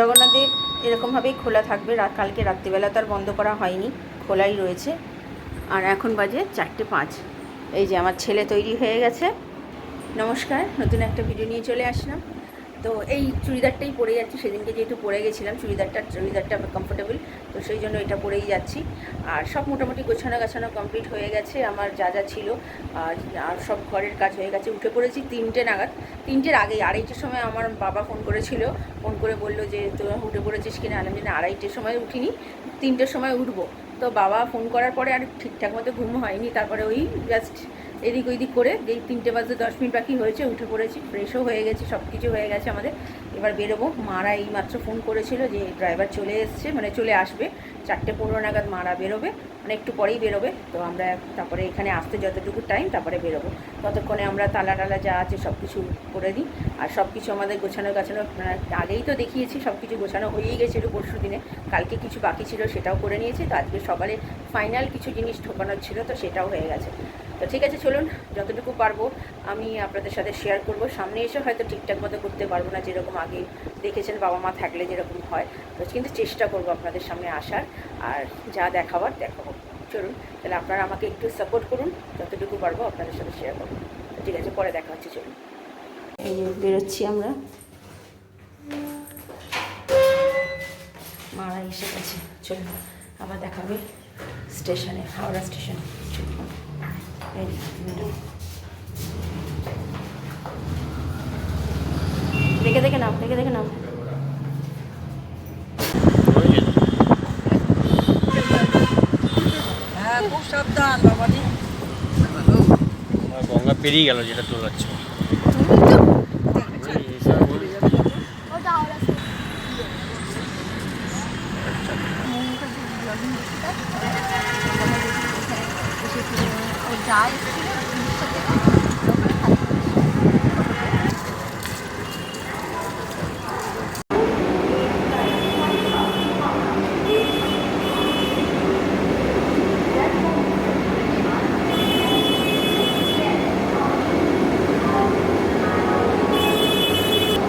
জগন্নাথদেব এরকমভাবেই খোলা থাকবে রাত, কালকে রাত্রিবেলা তো আর বন্ধ করা হয়নি, খোলাই রয়েছে। আর এখন বাজে চারটে পাঁচ। এই যে আমার ছেলে তৈরি হয়ে গেছে। নমস্কার, নতুন একটা ভিডিও নিয়ে চলে আসলাম। তো এই চুড়িদারটাই পরে যাচ্ছি, সেদিনকে যেহেতু পরে গেছিলাম, চুড়িদারটা চুড়িদারটা কমফোর্টেবল তো সেই জন্য এটা পরেই যাচ্ছি। আর সব মোটামুটি গোছানো গাছানো কমপ্লিট হয়ে গেছে, আমার যা যা ছিল, আর সব ঘরের কাজ হয়ে গেছে। উঠে পড়েছি তিনটে নাগাদ, তিনটের আগেই আড়াইটের সময় আমার বাবা ফোন করেছিল ফোন করে বলল যে, তোরা উঠে পড়েছিস কিনা? আলাম যে না, আড়াইটের সময় উঠিনি, তিনটের সময় উঠবো। তো বাবা ফোন করার পরে আর ঠিকঠাক মতো ঘুম হয়নি, তারপরে ওই জাস্ট এদিক ওইদিক করে, যেই তিনটে বাজতে দশ মিনিট বাকি হয়েছে, উঠে পড়েছি ফ্রেশও হয়ে গেছে সব কিছু হয়ে গেছে আমাদের। এবার বেরোবো। মারা এই মাত্র ফোন করেছিল যে ড্রাইভার চলে এসছে মানে চলে আসবে। চারটে পনেরো নাগাদ মারা বেরোবে মানে একটু পরেই বেরোবে। তো আমরা তারপরে এখানে আসতে যতটুকু টাইম তারপরে বেরোবো। ততক্ষণে আমরা তালা টালা যা আছে সব কিছু করে দিই। আর সব কিছু আমাদের গোছানো গাছানো মানে আগেই তো দেখিয়েছি সব কিছু গোছানো হয়েই গেছিল পরশু দিনে। কালকে কিছু বাকি ছিল সেটাও করে নিয়েছি। তো আজকে সকালে ফাইনাল কিছু জিনিস ঢোকানোর ছিল, তো সেটাও হয়ে গেছে। তো ঠিক আছে, চলুন, যতটুকু পারব আমি আপনাদের সাথে শেয়ার করব। সামনে এসে হয়তো ঠিকঠাক মতো করতে পারব না, যেরকম আগে দেখেছেন বাবা মা থাকলে যেরকম হয়। তো কিন্তু চেষ্টা করব আপনাদের সামনে আসার, আর যা দেখাবার দেখাবো। চলুন, তাহলে আপনারা আমাকে একটু সাপোর্ট করুন, যতটুকু পারব আপনাদের সাথে শেয়ার করব। ঠিক আছে, পরে দেখা হচ্ছে, চলুন। এই বেরোচ্ছি আমরা। মারা এসে গেছে। চলুন, আবার দেখা হবে স্টেশনে, হাওড়া স্টেশনে। দেখে দেখে নাও দেখে দেখে নাও। হ্যাঁ গঙ্গা পেরিয়ে গেল যেটা তোলাচ্ছ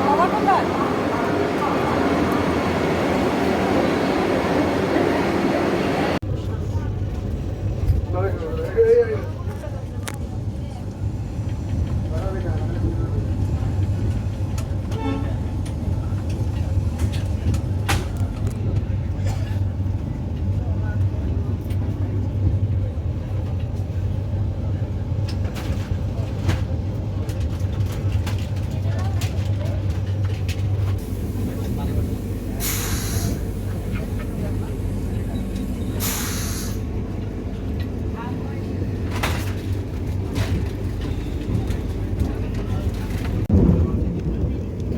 বাবা কোথায়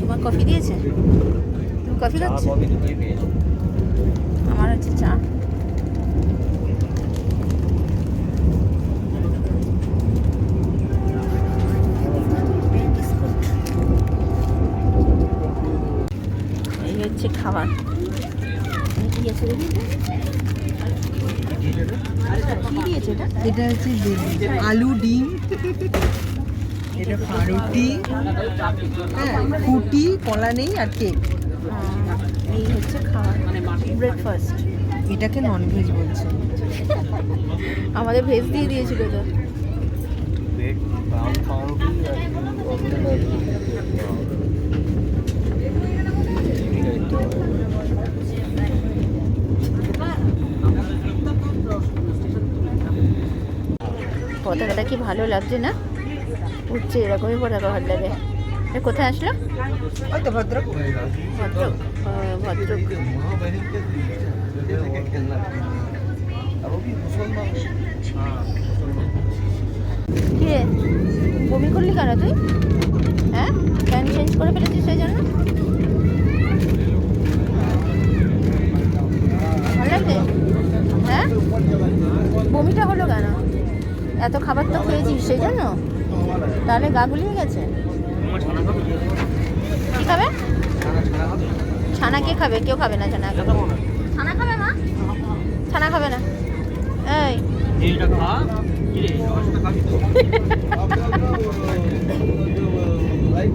তোমার কফি দিয়েছে তুমি কফি খাচ্ছ আমার হচ্ছে চা। এই হচ্ছে খাবার? দিয়েছে এটা এটা হচ্ছে আলু ডিম। এটা পাউরুটি হ্যাঁ ফুটি কলা নেই আর কেক। এই হচ্ছে খাবার ব্রেকফাস্ট এটাকে ননভেজ বলছে। আমাদের ভেজ দিয়ে দিয়েছিল তো। পতাকাটা কি ভালো লাগছে না? উঠছে এরকমই পতাকা ভালো লাগে। কোথায় আসলো? ওই তো ভদ্রক। ভদ্রক ভদ্রক। কি? বমি করলি কেন তুই? হ্যাঁ? প্যান্ট চেঞ্জ করে ফেলেছিস সেই জন্য? ভালো লাগছে? হ্যাঁ? বমিটা হলো কেন? এত খাবার তো খেয়েছিস সেই জন্য? তাহলে গা গুলিয়ে গেছে? কি খাবে? ছানা কে খাবে? কেউ খাবে না ছানা ছানা খাবে মা? ছানা খাবে না। এই এইটা খা কি রে রসটা খাবি তো লাইট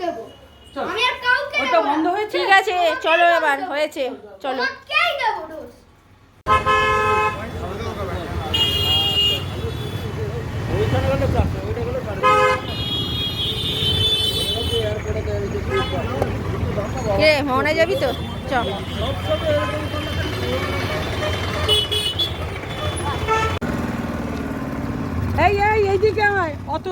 দেবো। আমি আর কাউকে দেবো না। ঠিক আছে চলো এবার হয়েছে। চলো তোমাকেই দেবো দোষ ওইখানে গেলে চারটে ওইটা গেলে সাড়ে মনে যাবি তো? চ। এই এই এইদিকে আয়। অত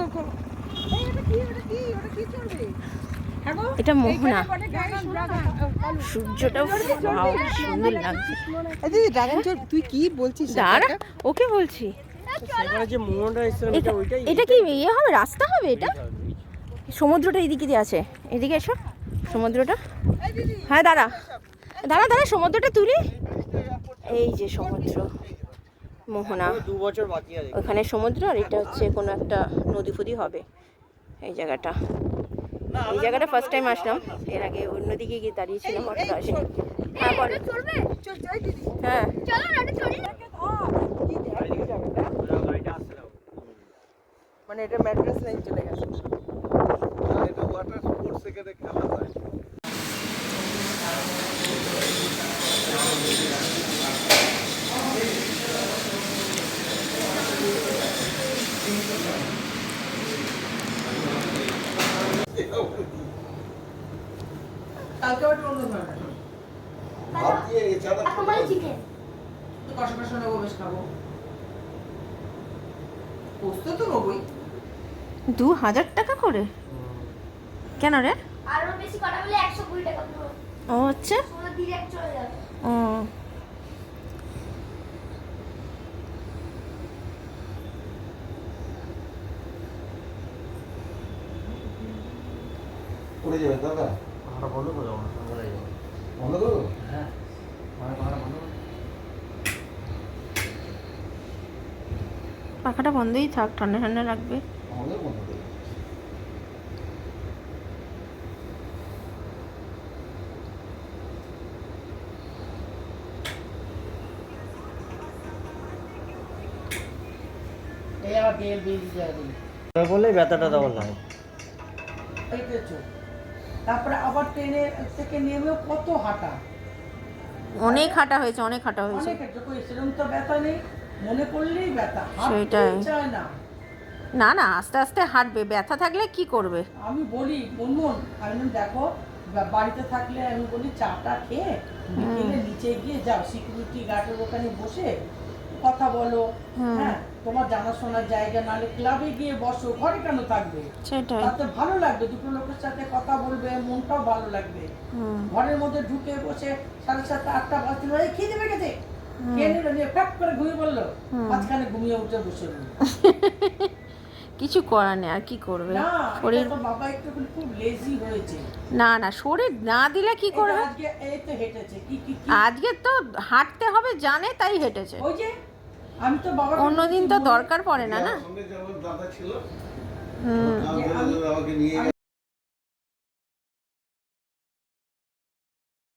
এটা মোহনা। সুন্দর লাগছে। চল তুই কি বলছিস দাঁড়া ওকে বলছি। এটা কি ইয়ে হবে রাস্তা হবে এটা? সমুদ্রটা এদিকে দিয়ে আছে। এদিকে এসো। সমুদ্রটা? হ্যাঁ দাঁড়া। দাঁড়া দাঁড়া সমুদ্রটা তুলি। এই যে সমুদ্র মোহনা। দু বছর বাকি আছে ওখানে সমুদ্র আর এটা হচ্ছে কোনো একটা নদী ফদি হবে এই জায়গাটা। এই জায়গাটা ফার্স্ট টাইম আসলাম। এর আগে অন্যদিকে গিয়ে দাঁড়িয়েছিলাম অতটা আসেনি। হ্যাঁ বল। হ্যাঁ। মানে এটা ম্যাড্রেস লাইন চলে গেছে এটা ওয়াটার স্পোর্টস এখানে খেলা হয় কালকে আবার অন্য ধরনের। ভাত দিয়ে এছাড়া তোমার চিকেন কষা কষা নেব বেশ খাব। পোস্ত তো নেবোই দু হাজার টাকা করে? কেন রে? আরও বেশি কটা বলে একশো কুড়ি টাকা ও ডিরেক্ট চলে যাবে। ও। পড়ে যাবে দাদা? আমরা বন্ধ করে দেবো বন্ধ করব? হ্যাঁ করে। পাখাটা বন্ধই থাক ঠান্ডা ঠান্ডা লাগবে। আমাদের বন্ধ করব বললে ব্যথাটা তেমন লাগে তারপরে আবার ট্রেনে থেকে নেমেও কত হাঁটা? অনেক হাঁটা হয়েছে অনেক হাঁটা হয়েছে। অনেক কই সেরকম তো ব্যথা নেই? মনে করলেই ব্যথা। সেটাই। চায় না। না না আস্তে আস্তে হাঁটবে। ব্যথা থাকলে কি করবে? আমি বলি মনমন আমি দেখো বাড়িতে থাকলে আমি বলি চাটা খেয়ে বিকেলে নিচে গিয়ে যাও। সিকিউরিটি গার্ডের ওখানে বসে কথা বলো। হ্যাঁ? তোমার জানাশোনার জায়গা নাহলে ক্লাবে গিয়ে বসো ঘরে কেন থাকবে? তাতে ভালো লাগবে দুটো লোকের সাথে কথা বলবে মনটাও ভালো লাগবে। ঘরের মধ্যে ঢুকে বসে সাড়ে সাতটা আটটা বাজতে এই খেয়ে দেবে গেছে? খেয়ে নিল নিয়ে ফ্যাপ করে ঘুমিয়ে পড়ল। মাঝখানে ঘুমিয়ে উঠে বসে কিছু করার নেই আর কি করবে? না শরীর বাবা একটু খুব লেজি হয়েছে। না না শরীর না দিলে কি করবে? আজকে এই তো হেঁটেছে কি কি? আজকে তো হাঁটতে হবে জানে তাই হেঁটেছে। ওই যে আমি তো বাবা অন্যদিন তো দরকার পড়ে না না? দাদা ছিল হুম। আমাকে নিয়ে